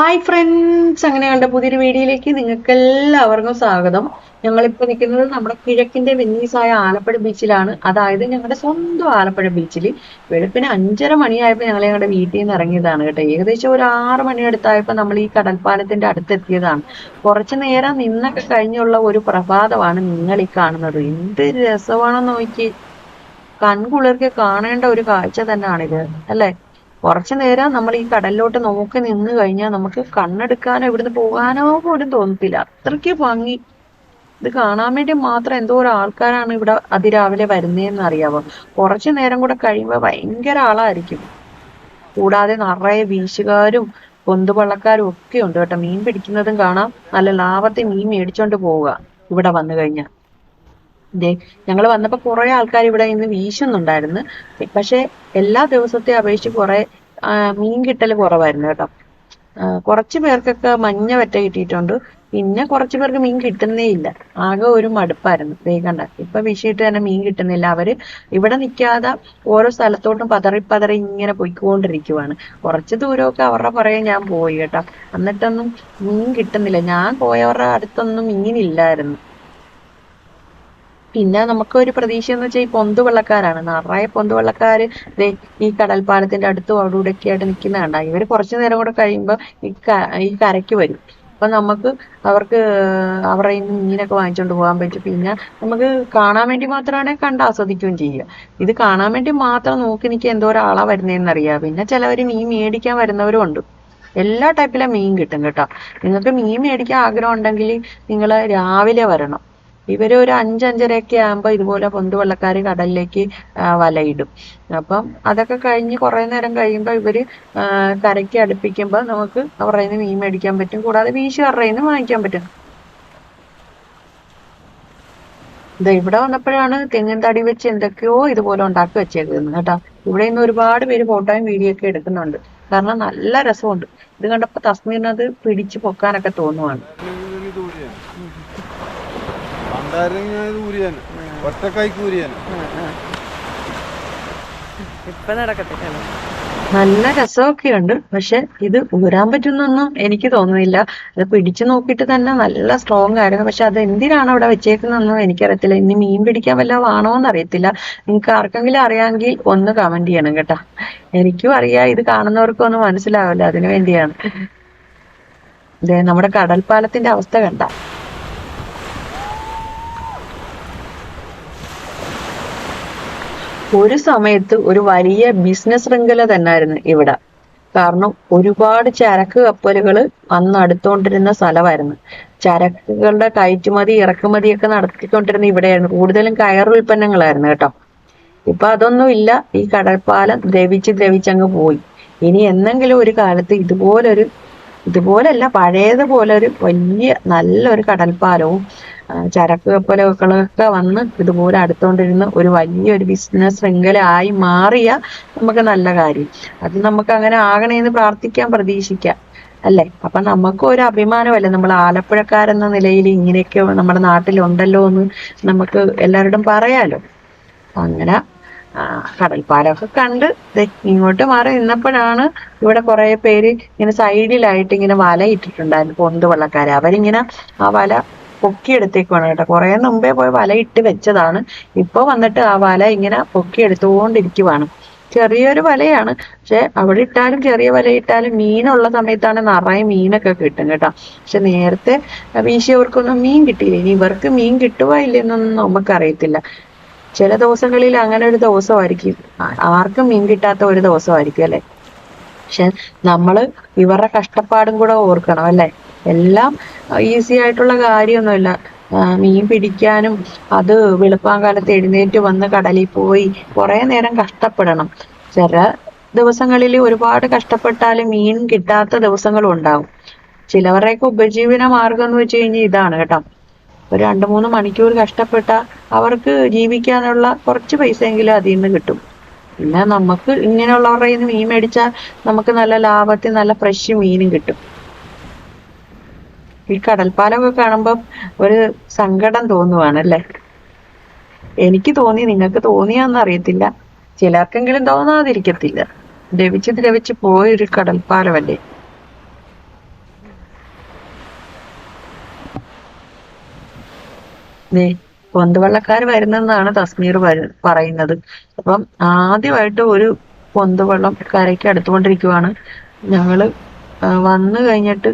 Hi friends അങ്ങനെ പുതിയൊരു വീഡിയോയിലേക്ക് നിങ്ങൾക്ക് എല്ലാവർക്കും സ്വാഗതം. ഞങ്ങളിപ്പോൾ നിൽക്കുന്നത് നമ്മുടെ കിഴക്കിന്റെ വെന്നീസായ ആലപ്പുഴ ബീച്ചിലാണ് അതായത് ഞങ്ങളുടെ സ്വന്തം ആലപ്പുഴ ബീച്ചിൽ വെളുപ്പിന് അഞ്ചര മണിയായപ്പോൾ ഞങ്ങൾ ഞങ്ങളുടെ വീട്ടിൽ നിന്ന് ഇറങ്ങിയതാണ് കേട്ടോ. ഏകദേശം ഒരു ആറ് മണി അടുത്തായപ്പോൾ നമ്മൾ ഈ കടൽപ്പാലത്തിന്റെ അടുത്തെത്തിയതാണ്. കുറച്ചു നേരം നിന്നൊക്കെ കഴിഞ്ഞുള്ള ഒരു പ്രഭാതമാണ് നിങ്ങൾ ഈ കാണുന്നത്. എന്ത് രസമാണെന്ന് നോക്കി കൺകുളിർക്ക് കാണേണ്ട ഒരു കാഴ്ച തന്നെയാണിത് അല്ലേ? കുറച്ചു നേരം നമ്മൾ ഈ കടലിലോട്ട് നോക്കി നിന്ന് കഴിഞ്ഞാൽ നമുക്ക് കണ്ണെടുക്കാനോ ഇവിടുന്ന് പോകാനോ പോലും തോന്നത്തില്ല. അത്രയ്ക്ക് ഭംഗി. ഇത് കാണാൻ വേണ്ടി മാത്രം എന്തോ ഒരു ആൾക്കാരാണ് ഇവിടെ അതിരാവിലെ വരുന്നതെന്ന് അറിയാവോ? കുറച്ചു നേരം കൂടെ കഴിയുമ്പോൾ ഭയങ്കര ആളായിരിക്കും. കൂടാതെ നിറയെ വീശുകാരും കൊന്തുപള്ളക്കാരും ഒക്കെ ഉണ്ട് കേട്ടോ. മീൻ പിടിക്കുന്നതും കാണാം. നല്ല ലാഭത്തിൽ മീൻ മേടിച്ചോണ്ട് പോവുക ഇവിടെ വന്നു കഴിഞ്ഞാൽ. ഞങ്ങൾ വന്നപ്പോൾ കുറെ ആൾക്കാർ ഇവിടെ ഇന്ന് വീശുന്നുണ്ടായിരുന്നു. പക്ഷെ എല്ലാ ദിവസത്തെ അപേക്ഷിച്ച് കുറെ മീൻ കിട്ടൽ കുറവായിരുന്നു കേട്ടോ. കുറച്ച് പേർക്കൊക്കെ മഞ്ഞ വറ്റ കിട്ടിയിട്ടുണ്ട്. പിന്നെ കുറച്ച് പേർക്ക് മീൻ കിട്ടുന്നേ ഇല്ല. ആകെ ഒരു മടുപ്പായിരുന്നു. ദേ കണ്ട? ഇപ്പൊ വിഷയിട്ട് തന്നെ മീൻ കിട്ടുന്നില്ല. അവർ ഇവിടെ നിൽക്കാതെ ഓരോ സ്ഥലത്തോട്ടും പതറി പതറി ഇങ്ങനെ പോയിക്കൊണ്ടിരിക്കുവാണ്. കുറച്ച് ദൂരമൊക്കെ അവരുടെ പുറകെ ഞാൻ പോയി കേട്ടോ. എന്നിട്ടൊന്നും മീൻ കിട്ടുന്നില്ല. ഞാൻ പോയവരുടെ അടുത്തൊന്നും മീനില്ലായിരുന്നു. പിന്നെ നമുക്ക് ഒരു പ്രതീക്ഷ എന്ന് വെച്ചാൽ ഈ പൊന്തുവള്ളക്കാരാണ് നിറയെ പൊന്തുവള്ളക്കാര് ദേ ഈ കടൽപ്പാലത്തിന്റെ അടുത്തും അവിടെ ഇവിടെ ഒക്കെ ആയിട്ട് നിൽക്കുന്നതാണ് ഇവർ കുറച്ചു നേരം കൂടെ കഴിയുമ്പോൾ ഈ ഈ കരയ്ക്ക് വരും. അപ്പൊ നമുക്ക് അവർക്ക് അവരുടെ മീനൊക്കെ വാങ്ങിച്ചുകൊണ്ട് പോകാൻ പറ്റും. പിന്നെ നമുക്ക് കാണാൻ വേണ്ടി മാത്രമാണ് കണ്ട് ആസ്വദിക്കുകയും ചെയ്യുക. ഇത് കാണാൻ വേണ്ടി മാത്രം നോക്കി നിൽക്കുക എന്തോ ഒരാളാ വരുന്നതെന്ന് അറിയാം പിന്നെ ചിലവർ മീൻ മേടിക്കാൻ വരുന്നവരും ഉണ്ട്. എല്ലാ ടൈപ്പിലെ മീൻ കിട്ടും കേട്ടോ. നിങ്ങൾക്ക് മീൻ മേടിക്കാൻ ആഗ്രഹം ഉണ്ടെങ്കിൽ നിങ്ങൾ രാവിലെ വരണം. ഇവർ ഒരു അഞ്ചഞ്ചരയൊക്കെ ആകുമ്പോൾ ഇതുപോലെ പൊന്തുവള്ളക്കാര് കടലിലേക്ക് വലയിടും. അപ്പം അതൊക്കെ കഴിഞ്ഞ് കുറേ നേരം കഴിയുമ്പോൾ ഇവർ കരയ്ക്ക് അടുപ്പിക്കുമ്പോൾ നമുക്ക് അവരുടെ നിന്ന് മീൻ മേടിക്കാൻ പറ്റും. കൂടാതെ വീശുകാരുടെ നിന്ന് വാങ്ങിക്കാൻ പറ്റും. ദേ ഇവിടെ വന്നപ്പോഴാണ് തെങ്ങിൻ തടി വെച്ച് എന്തൊക്കെയോ ഇതുപോലെ ഉണ്ടാക്കി വെച്ചേക്കുന്നത് കേട്ടോ. ഇവിടെ നിന്ന് ഒരുപാട് പേര് ഫോട്ടോയും വീഡിയോ ഒക്കെ എടുക്കുന്നുണ്ട്. കാരണം നല്ല രസമുണ്ട്. ഇത് കണ്ടപ്പോൾ തസ്മീറിനത് പിടിച്ച് പൊക്കാനൊക്കെ തോന്നുവാണ്. പണ്ടായിരുന്നെങ്കിൽ ഊരിയാൻ ഇപ്പൊ നടക്കത്തില്ല നല്ല രസമൊക്കെ ഉണ്ട് പക്ഷെ ഇത് ഊരാൻ പറ്റുന്നൊന്നും എനിക്ക് തോന്നുന്നില്ല. അത് പിടിച്ചു നോക്കിയിട്ട് തന്നെ നല്ല സ്ട്രോങ് ആയിരുന്നു. പക്ഷെ അത് എന്തിനാണ് അവിടെ വെച്ചേക്കുന്നതെന്നും എനിക്കറിയത്തില്ല. ഇനി മീൻ പിടിക്കാൻ വല്ലതാണോ ആണോ എന്ന് അറിയത്തില്ല നിങ്ങൾക്ക് ആർക്കെങ്കിലും അറിയാമെങ്കിൽ ഒന്ന് കമന്റ് ചെയ്യണം കേട്ടാ. എനിക്കും അറിയാം ഇത് കാണുന്നവർക്കും ഒന്നും മനസ്സിലാവില്ല. അതിനു വേണ്ടിയാണ്. ദേ നമ്മുടെ കടൽപ്പാലത്തിന്റെ അവസ്ഥ കണ്ട. ഒരു സമയത്ത് ഒരു വലിയ ബിസിനസ് ശൃംഖല തന്നെയായിരുന്നു ഇവിടെ. കാരണം ഒരുപാട് ചരക്ക് കപ്പലുകൾ അന്ന് അടുത്തുകൊണ്ടിരുന്ന സ്ഥലമായിരുന്നു. ചരക്കുകളുടെ കയറ്റുമതി ഇറക്കുമതിയൊക്കെ നടത്തിക്കൊണ്ടിരുന്ന ഇവിടെയായിരുന്നു. കൂടുതലും കയർ ഉൽപ്പന്നങ്ങളായിരുന്നു കേട്ടോ. ഇപ്പൊ അതൊന്നും ഇല്ല. ഈ കടൽപ്പാലം ദ്രവിച്ച് ദ്രവിച്ചങ്ങ് പോയി. ഇനി എന്നെങ്കിലും ഒരു കാലത്ത് ഇതുപോലൊരു ഇതുപോലല്ല പഴയതുപോലെ ഒരു വലിയ നല്ലൊരു കടൽപ്പാലവും ചരക്ക് കപ്പലുകളൊക്കെ വന്ന് ഇതുപോലെ അടുത്തോണ്ടിരുന്ന ഒരു വലിയൊരു ബിസിനസ് ശൃംഖല ആയി മാറിയ നമുക്ക് നല്ല കാര്യം. അത് നമുക്ക് അങ്ങനെ ആകണേന്ന് പ്രാർത്ഥിക്കാൻ പ്രതീക്ഷിക്കാം. അല്ലേ? അപ്പൊ നമുക്ക് ഒരു അഭിമാനമല്ലേ? നമ്മൾ ആലപ്പുഴക്കാരെന്ന നിലയിൽ ഇങ്ങനെയൊക്കെ നമ്മുടെ നാട്ടിലുണ്ടല്ലോ എന്ന് നമുക്ക് എല്ലാവരോടും പറയാലോ. അങ്ങനെ കടൽപ്പാലമൊക്കെ കണ്ട് ഇങ്ങോട്ട് മാറി നിന്നപ്പോഴാണ് ഇവിടെ കുറെ പേര് ഇങ്ങനെ സൈഡിലായിട്ട് ഇങ്ങനെ വല ഇട്ടിട്ടുണ്ടായിരുന്നു പൊന്ത് വള്ളക്കാര്. അവരിങ്ങനെ ആ വല പൊക്കിയെടുത്തേക്കുവാണ് കേട്ടോ. കുറെ മുമ്പേ പോയി വല ഇട്ട് വെച്ചതാണ്. ഇപ്പൊ വന്നിട്ട് ആ വല ഇങ്ങനെ പൊക്കിയെടുത്തുകൊണ്ടിരിക്കുവാണ് ചെറിയൊരു വലയാണ്. പക്ഷെ അവിടെ ഇട്ടാലും ചെറിയ വല ഇട്ടാലും മീനുള്ള സമയത്താണ് നിറയെ മീനൊക്കെ കിട്ടും കേട്ടോ. പക്ഷെ നേരത്തെ വീശിയവർക്കൊന്നും മീൻ കിട്ടിയില്ല. ഇനി ഇവർക്ക് മീൻ കിട്ടുക ഇല്ലെന്നൊന്നും നമുക്കറിയത്തില്ല. ചില ദിവസങ്ങളിൽ അങ്ങനെ ഒരു ദിവസമായിരിക്കും. ആർക്കും മീൻ കിട്ടാത്ത ഒരു ദിവസമായിരിക്കും അല്ലെ? പക്ഷെ നമ്മൾ ഇവരുടെ കഷ്ടപ്പാടും കൂടെ ഓർക്കണം അല്ലെ? എല്ലാം ഈസി ആയിട്ടുള്ള കാര്യമൊന്നുമില്ല. മീൻ പിടിക്കാനും അത് വെളുപ്പാങ്കാലത്ത് എഴുന്നേറ്റ് വന്ന് കടലിൽ പോയി കുറെ നേരം കഷ്ടപ്പെടണം. ചില ദിവസങ്ങളിൽ ഒരുപാട് കഷ്ടപ്പെട്ടാലും മീൻ കിട്ടാത്ത ദിവസങ്ങളും ഉണ്ടാവും ചിലവരുടെയൊക്കെ ഉപജീവന മാർഗം എന്ന് വെച്ച് കഴിഞ്ഞാൽ ഇതാണ് കേട്ടോ. ഒരു രണ്ട് മൂന്ന് മണിക്കൂർ കഷ്ടപ്പെട്ട അവർക്ക് ജീവിക്കാനുള്ള കുറച്ച് പൈസയെങ്കിലും അതിൽ നിന്ന് കിട്ടും. പിന്നെ നമുക്ക് ഇങ്ങനെയുള്ളവരുടെ കയ്യിൽ നിന്ന് മീൻ മേടിച്ചാൽ നമുക്ക് നല്ല ലാഭത്തിൽ നല്ല ഫ്രഷ് മീനും കിട്ടും. ഈ കടൽപ്പാലമൊക്കെ കാണുമ്പോൾ ഒരു സങ്കടം തോന്നുവാണ് അല്ലേ എനിക്ക് തോന്നി നിങ്ങൾക്ക് തോന്നിയാന്ന് അറിയത്തില്ല. ചിലർക്കെങ്കിലും തോന്നാതിരിക്കത്തില്ല. ദ്രവിച്ച് ദ്രവിച്ച് പോയൊരു കടൽപ്പാലമല്ലേ? പൊന്തുവള്ളക്കാർ വരുന്നെന്നാണ് തസ്മീർ പറയുന്നത്. അപ്പം ആദ്യമായിട്ട് ഒരു പൊന്തുവള്ളം കരയ്ക്ക് അടുത്തുകൊണ്ടിരിക്കുവാണ്. ഞങ്ങൾ വന്നു കഴിഞ്ഞിട്ട്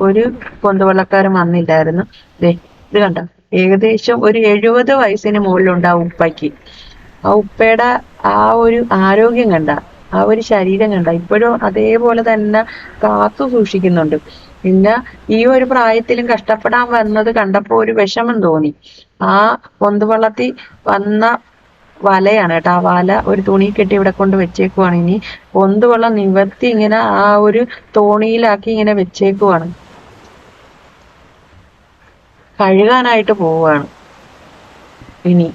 ഒരു പൊന്തുവള്ളക്കാരും വന്നില്ലായിരുന്നു. ദേ ഇത് കണ്ട? ഏകദേശം ഒരു എഴുപത് വയസ്സിന് മുകളിലുണ്ട് ആ ഉപ്പയ്ക്ക്. ആ ഉപ്പയുടെ ആ ഒരു ആരോഗ്യം കണ്ട ആ ഒരു ശരീരം കണ്ട. ഇപ്പോഴും അതേപോലെ തന്നെ കാത്തു സൂക്ഷിക്കുന്നുണ്ട്. പിന്നെ ഈ ഒരു പ്രായത്തിലും കഷ്ടപ്പെടാൻ വന്നത് കണ്ടപ്പോ ഒരു വിഷമം തോന്നി. ആ പൊന്തുവള്ളത്തിൽ വന്ന വലയാണ് കേട്ടോ. ആ വല ഒരു തുണി കെട്ടി ഇവിടെ കൊണ്ട് വെച്ചേക്കുവാണ്. ഇനി പൊന്തുവള്ളം നിവർത്തി ഇങ്ങനെ ആ ഒരു തോണിയിലാക്കി ഇങ്ങനെ വെച്ചേക്കുവാണ്. കഴുകാനായിട്ട് പോവാണ് ഇനി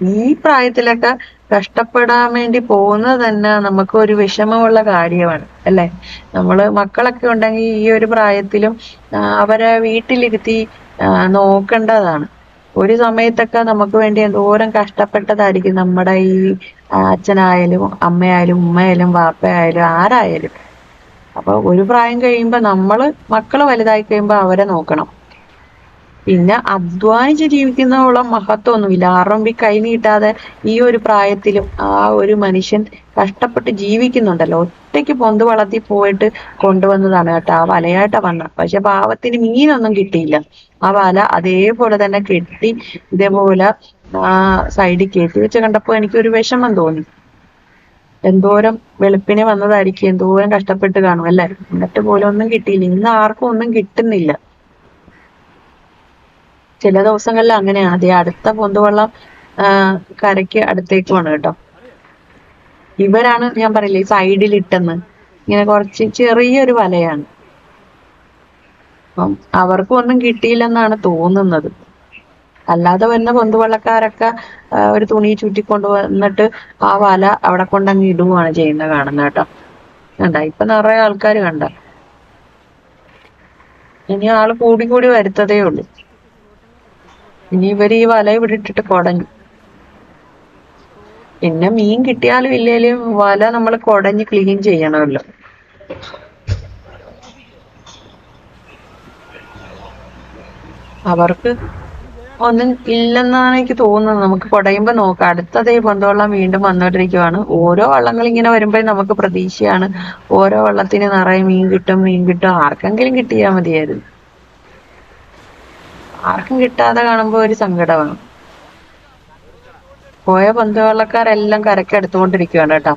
ഈ പ്രായത്തിലൊക്കെ കഷ്ടപ്പെടാൻ വേണ്ടി പോകുന്നത് തന്നെ നമുക്ക് ഒരു വിഷമമുള്ള കാര്യമാണ് അല്ലെ? നമ്മൾ മക്കളൊക്കെ ഉണ്ടെങ്കിൽ ഈ ഒരു പ്രായത്തിലും അവരെ വീട്ടിലിരുത്തി നോക്കേണ്ടതാണ്. ഒരു സമയത്തൊക്കെ നമുക്ക് വേണ്ടി എന്തോരം കഷ്ടപ്പെട്ടതായിരിക്കും നമ്മുടെ ഈ അച്ഛനായാലും അമ്മയായാലും ഉമ്മയായാലും വാപ്പയായാലും ആരായാലും. അപ്പൊ ഒരു പ്രായം കഴിയുമ്പോ നമ്മൾ മക്കൾ വലുതായി കഴിയുമ്പോ അവരെ നോക്കണം. പിന്നെ അധ്വാനിച്ച് ജീവിക്കുന്നതോളം മഹത്വമൊന്നുമില്ല. ആറമ്പി കൈ നീട്ടാതെ ഈ ഒരു പ്രായത്തിലും ആ ഒരു മനുഷ്യൻ കഷ്ടപ്പെട്ട് ജീവിക്കുന്നുണ്ടല്ലോ. ഒറ്റയ്ക്ക് പൊന്ത് വളർത്തി പോയിട്ട് കൊണ്ടുവന്നതാണ് കേട്ടോ. ആ വലയായിട്ട വന്ന പക്ഷെ പാവത്തിന് മീനൊന്നും കിട്ടിയില്ല. ആ വല അതേപോലെ തന്നെ കെട്ടി ഇതേപോലെ ആ സൈഡിൽ കയറ്റി വെച്ച് കണ്ടപ്പോ എനിക്കൊരു വിഷമം തോന്നി. എന്തോരം വെളുപ്പിനെ വന്നതായിരിക്കും. എന്തോരം കഷ്ടപ്പെട്ട് കാണും അല്ലേ? എന്നിട്ട് പോലും ഒന്നും കിട്ടിയില്ല. ഇന്ന് ആർക്കും ഒന്നും കിട്ടുന്നില്ല. ചില ദിവസങ്ങളിൽ അങ്ങനെയാണ് അതേ അടുത്ത പൊന്തുവെള്ളം കരയ്ക്ക് അടുത്തേക്കുമാണ് കേട്ടോ. ഇവരാണ് ഞാൻ പറയില്ലേ സൈഡിൽ ഇട്ടെന്ന് ഇങ്ങനെ കുറച്ച് ചെറിയൊരു വലയാണ്. അപ്പം അവർക്കും ഒന്നും കിട്ടിയില്ലെന്നാണ് തോന്നുന്നത്. അല്ലാതെ വരുന്ന പൊന്തുവള്ളക്കാരൊക്കെ ഒരു തുണി ചുറ്റിക്കൊണ്ട് വന്നിട്ട് ആ വല അവിടെ കൊണ്ടങ്ങ് ഇടുകയാണ് ചെയ്യുന്നത് കാണുന്നത് കേട്ടോ. കണ്ട ഇപ്പൊ നിറയെ ആൾക്കാർ കണ്ട. ഇനി ആൾ കൂടി കൂടി വരുത്തതേ ഉള്ളൂ. ഇനി ഇവർ ഈ വല ഇവിടെ ഇട്ടിട്ട് കുടഞ്ഞു. പിന്നെ മീൻ കിട്ടിയാലും ഇല്ലേലും വല നമ്മൾ കുടഞ്ഞ് ക്ലീൻ ചെയ്യണമല്ലോ. അവർക്ക് ഒന്നും ഇല്ലെന്നാണ് എനിക്ക് തോന്നുന്നത്. നമുക്ക് കുടയുമ്പോൾ നോക്കാം. അടുത്തതേ പൊന്തവെള്ളം വീണ്ടും വന്നോണ്ടിരിക്കുവാണ്. ഓരോ വള്ളങ്ങൾ ഇങ്ങനെ വരുമ്പോഴേ നമുക്ക് പ്രതീക്ഷയാണ്. ഓരോ വള്ളത്തിന് നിറയെ മീൻ കിട്ടും മീൻ കിട്ടും. ആർക്കെങ്കിലും കിട്ടിയാൽ മതിയായിരുന്നു. ആർക്കും കിട്ടാതെ കാണുമ്പോ ഒരു സങ്കടമാണ്. പോയ പന്തുവള്ളക്കാരെല്ലാം കരക്ക് എടുത്തുകൊണ്ടിരിക്കുകയാണ് കേട്ടോ.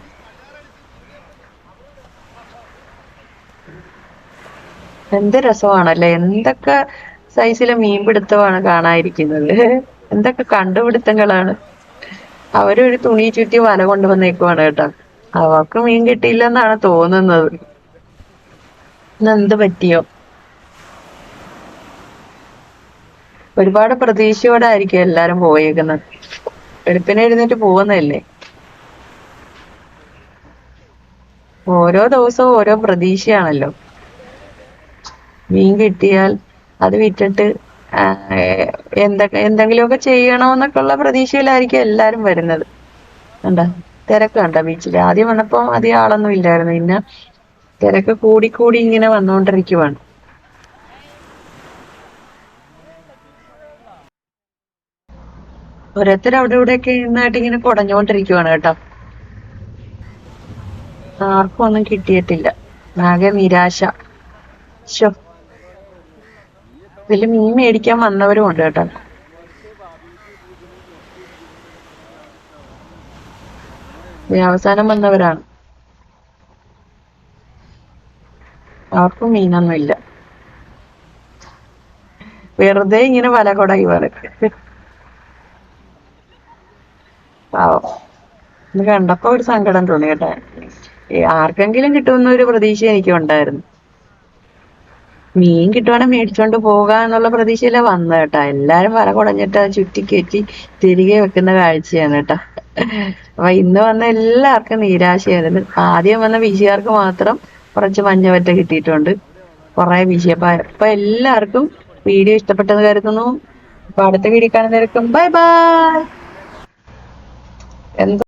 എന്ത് രസമാണല്ലേ? എന്തൊക്കെ സൈസിലെ മീൻപിടുത്തമാണ് കാണാതിരിക്കുന്നത്? എന്തൊക്കെ കണ്ടുപിടുത്തങ്ങളാണ്? അവരൊരു തുണി ചുറ്റി വല കൊണ്ടുവന്നേക്കുവാണ് കേട്ടോ. അവർക്ക് മീൻ കിട്ടിയില്ലെന്നാണ് തോന്നുന്നത്. ഇന്ന് എന്ത് പറ്റിയോ? ഒരുപാട് പ്രതീക്ഷയോടെ ആയിരിക്കും എല്ലാരും പോയേക്കുന്നത്. വെളുപ്പിനെ എഴുന്നേറ്റ് പോകുന്നതല്ലേ? ഓരോ ദിവസവും ഓരോ പ്രതീക്ഷയാണല്ലോ. മീൻ കിട്ടിയാൽ അത് വിറ്റിട്ട് എന്തൊക്കെ എന്തെങ്കിലുമൊക്കെ ചെയ്യണമെന്നൊക്കെ ഉള്ള പ്രതീക്ഷയിലായിരിക്കും എല്ലാരും വരുന്നത്. കണ്ട? തിരക്ക് കണ്ട ബീച്ചിൽ ആദ്യം വന്നപ്പോ അധികം ആളൊന്നും ഇല്ലായിരുന്നു. പിന്നെ തിരക്ക് കൂടി കൂടി ഇങ്ങനെ വന്നുകൊണ്ടിരിക്കുവാണ്. ഓരോരുത്തർ അവിടെ ഇവിടെയൊക്കെ ഇരുന്നായിട്ട് ഇങ്ങനെ കുടഞ്ഞുകൊണ്ടിരിക്കുവാണ് കേട്ടോ. ആർക്കും ഒന്നും കിട്ടിയിട്ടില്ല. ആകെ നിരാശ. ശോ ഇതിൽ മീൻ മേടിക്കാൻ വന്നവരും ഉണ്ട് കേട്ടോ. അവസാനം വന്നവരാണ്. അവർക്കും മീനൊന്നും ഇല്ല വെറുതെ ഇങ്ങനെ വല കൊടയുവാണ്. ഇത് കണ്ടപ്പോ ഒരു സങ്കടം തോന്നി കേട്ടോ. ആർക്കെങ്കിലും കിട്ടുമെന്ന ഒരു പ്രതീക്ഷ എനിക്ക് ഉണ്ടായിരുന്നു മീൻ കിട്ടുവാണെങ്കിൽ മേടിച്ചോണ്ട് പോകാം എന്നുള്ള വന്ന കേട്ടാ. എല്ലാരും വല കുടഞ്ഞിട്ട് ചുറ്റി കയറ്റി തിരികെ വെക്കുന്ന കാഴ്ചയാണ് കേട്ടാ. അപ്പൊ ഇന്ന് വന്ന എല്ലാവർക്കും നിരാശയായിരുന്നു. ആദ്യം വന്ന വീശുകാർക്ക് മാത്രം കുറച്ച് മഞ്ഞവറ്റ കിട്ടിയിട്ടുണ്ട്. കുറെ വീശിയപ്പോ അപ്പൊ എല്ലാവർക്കും വീഡിയോ ഇഷ്ടപ്പെട്ടെന്ന് കരുതുന്നു. അപ്പൊ അടുത്ത വീഡിയോ കാണുന്നവർക്കും ബൈ ബൈ എന്ത്